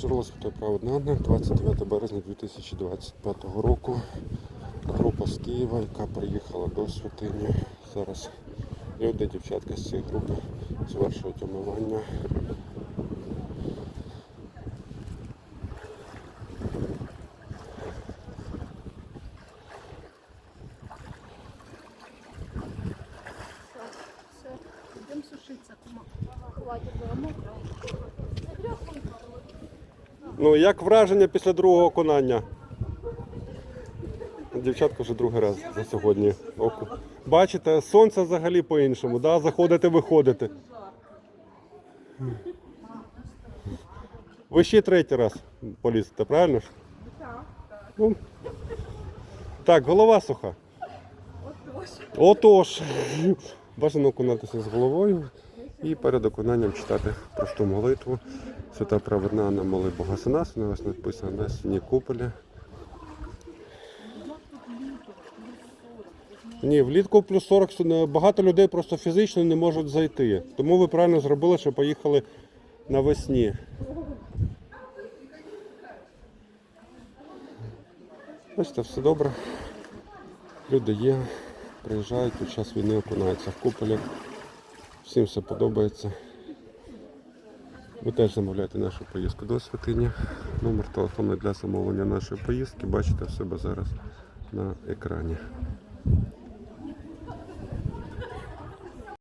Святої Праведної Анни, 29 березня 2025 року. Група з Києва, яка приїхала до святині. Зараз люди, дівчатка з цієї групи завершують омивання. Все, идем сушиться, кума. Хватит, было мокро. Ну, як враження після другого конання? Дівчатка вже другий раз за сьогодні. Оку. Бачите, сонце взагалі по-іншому, да? заходите, виходите. Ви ще третій раз полізете, правильно ж? Ну, так, голова суха. Отож. Бажано окунатися з головою і перед окунанням читати просту молитву. Свята праведна на моли Бога нас, на вас написано на стіні куполі. Ні, влітку плюс 40 багато людей просто фізично не можуть зайти. Тому ви правильно зробили, що поїхали навесні. Бачите, все добре. Люди є, приїжджають під час війни, окунаються в куполі. Всім все подобається. Ви теж замовляєте нашу поїздку до святині. Номер телефону для замовлення нашої поїздки бачите в себе зараз на екрані.